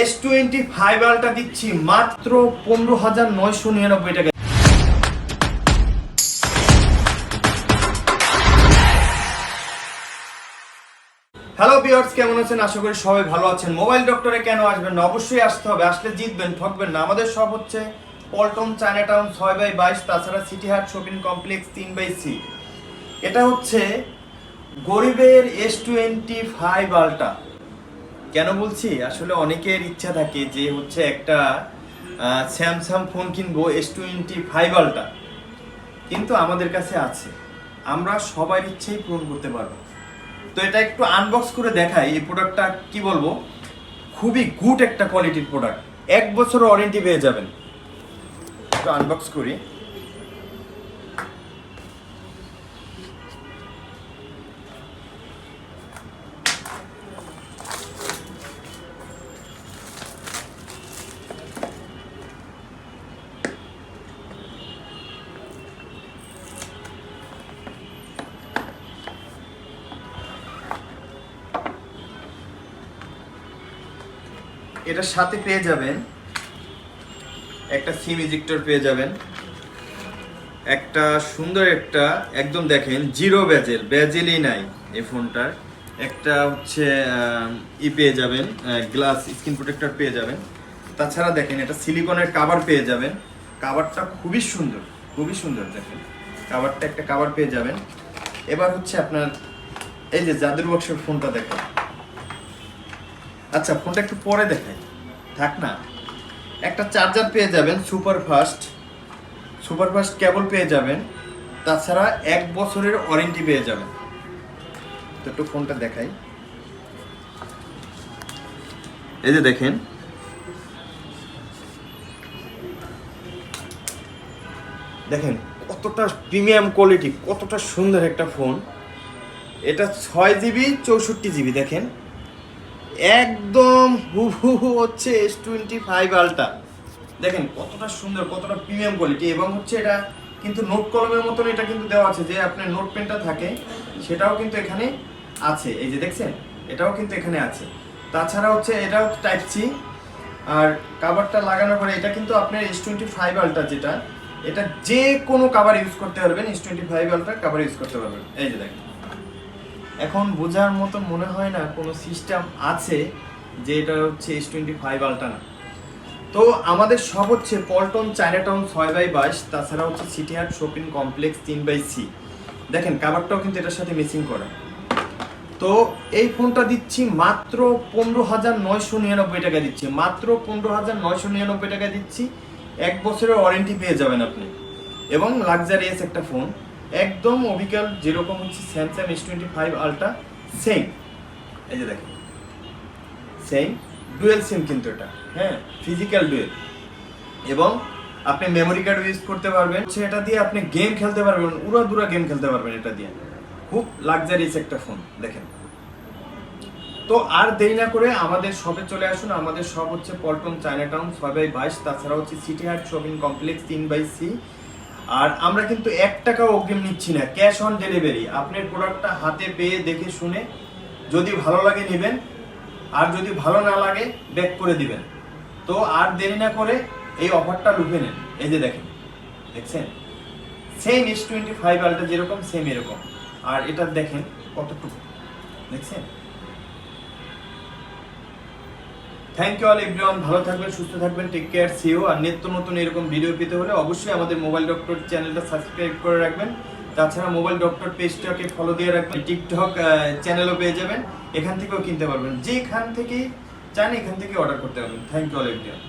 S twenty five আলটা দিচ্ছি মাত্র পনেরো হাজার নয়শো নিরানব্বই টাকা। হ্যালো বিয়ার্স কেমন আছেন? আশা করি সবাই ভালো আছেন। মোবাইল ডক্টরে কেন আসবেন অবশ্যই আসতে হবে। আসলে জিতবেন, ঠকবেন না। আমাদের সব হচ্ছে পল্টন চায়না টাউন ছয় বাই বাইশ, তাছাড়া সিটি হাট শপিং কমপ্লেক্স তিন বাই সি। এটা হচ্ছে গরিবের এস টোয়েন্টি ফাইভ আলটা কেন বলছি? আসলে অনেকের ইচ্ছা থাকে যে হচ্ছে একটা স্যামসাং ফোন কিনবো এস টোয়েন্টি ফাইভ আলটা কিন্তু আমাদের কাছে আছে। আমরা সবার ইচ্ছেই পূরণ করতে পারব। তো এটা একটু আনবক্স করে দেখাই, এই প্রোডাক্টটা কি বলব? খুবই গুড একটা কোয়ালিটির প্রোডাক্ট এক বছর ওয়ারেন্টি পেয়ে যাবেন। একটু আনবক্স করি। এটার সাথে পেয়ে যাবেন একটা সিম ইজেক্টর পেয়ে যাবেন। একটা সুন্দর একটা, একদম দেখেন, জিরো ব্যাজেল, ব্যাজেলই নাই এই ফোনটার। একটা হচ্ছে ই পেয়ে যাবেন গ্লাস স্ক্রিন প্রোটেক্টর পেয়ে যাবেন। তাছাড়া দেখেন, এটা সিলিকনের কাভার পেয়ে যাবেন। কাভারটা খুবই সুন্দর খুবই সুন্দর দেখেন। কাভারটা একটা কাভার পেয়ে যাবেন। এবার হচ্ছে আপনার, এই যে জাদুর বক্সের ফোনটা দেখেন। আচ্ছা ফোনটা একটু পরে দেখাই। থাক না। একটা চার্জার পেয়ে যাবেন super fast super fast cable পেয়ে যাবেন। তাছাড়া এক বছরের ওয়ারেন্টি পেয়ে যাবেন। তো একটু ফোনটা দেখাই। এই যে দেখেন। দেখেন, কতটা প্রিমিয়াম কোয়ালিটি কতটা সুন্দর একটা ফোন এটা ছয় জিবি চৌষট্টি জিবি দেখেন। একদম হুবহু হচ্ছে এস টোয়েন্টি ফাইভ আলটা দেখেন কতটা সুন্দর, কতটা প্রিমিয়াম কোয়ালিটি এবং হচ্ছে এটা কিন্তু নোট কলমের মতন এটা কিন্তু দেওয়া আছে, যে আপনার নোট পেনটা থাকে, সেটাও কিন্তু এখানে আছে। এই যে দেখছেন, এটাও কিন্তু এখানে আছে। তাছাড়া হচ্ছে এটাও টাইপ সি আর কাভারটা লাগানোর পরে এটা কিন্তু আপনার এস টোয়েন্টি ফাইভ আলটা যেটা, এটা যে কোনো কাভার ইউজ করতে পারবেন এস টোয়েন্টি ফাইভ আলটার কাভার ইউজ করতে পারবেন। এই যে দেখেন। এখন বোঝার মতো মনে হয় না কোনো সিস্টেম আছে যে এটা হচ্ছে এস টোয়েন্টি ফাইভ আলটা না। তো আমাদের সব হচ্ছে পল্টন চায়নাটাউন ছয় বাই বাইশ, তাছাড়া হচ্ছে সিটি হাট শপিং কমপ্লেক্স তিন বাই সি। দেখেন কাভারটাও কিন্তু এটার সাথে মিসিং করা। তো এই ফোনটা দিচ্ছি মাত্র পনেরো হাজার নয়শো নিরানব্বই টাকা দিচ্ছি। মাত্র পনেরো হাজার নয়শো নিরানব্বই টাকা দিচ্ছি। এক বছরের ওয়ারেন্টি পেয়ে যাবেন আপনি। এবং লাক্সারিয়াস একটা ফোন একদম অবিকাল যেরকম হচ্ছে Samsung S twenty five ultra same এই যে দেখেন সেম ডুয়েল সিম কিন্তু এটা। হ্যাঁ ফিজিক্যাল ডুয়েল এবং আপনি মেমোরি কার্ড ইউজ করতে পারবেন। হচ্ছে এটা দিয়ে আপনি গেম খেলতে পারবেন। উড়া দুরা গেম খেলতে পারবেন এটা দিয়ে। খুব লাক্সারিয়াস একটা ফোন দেখেন। তো আর দেরি না করে আমাদের শপে চলে আসুন। আমাদের শপ হচ্ছে পল্টন চায়নাটাউন ছয় বাই বাইশ। তাছাড়া হচ্ছে সিটি হাট শপিং কমপ্লেক্স তিন বাই সি। আর আমরা কিন্তু এক টাকাও অগ্রিম নিচ্ছি না ক্যাশ অন ডেলিভারি আপনার প্রোডাক্টটা হাতে পেয়ে দেখে শুনে যদি ভালো লাগে নেবেন, আর যদি ভালো না লাগে ব্যাক করে দিবেন। তো আর দেরি না করে এই অফারটা লুফে নেন। এই যে দেখেন, দেখছেন? সেম এস টোয়েন্টি ফাইভ আলটা যেরকম সেম এরকম। আর এটা দেখেন কতটুকু। দেখছেন? থ্যাংক ইউ অল এভরিওয়ান ভালো থাকবেন, সুস্থ থাকবেন টেক কেয়ার সিও আর নিত্য নতুন এরকম ভিডিও পেতে হলে অবশ্যই আমাদের মোবাইল ডক্টর চ্যানেলটা সাবস্ক্রাইব করে রাখবেন। তাছাড়া মোবাইল ডক্টর পেজটাকে ফলো দিয়ে রাখবেন। টিকটক চ্যানেলও পেয়ে যাবেন। এখান থেকেও কিনতে পারবেন। যেখান থেকে চান, এখান থেকে অর্ডার করতে পারবেন। Thank you all everyone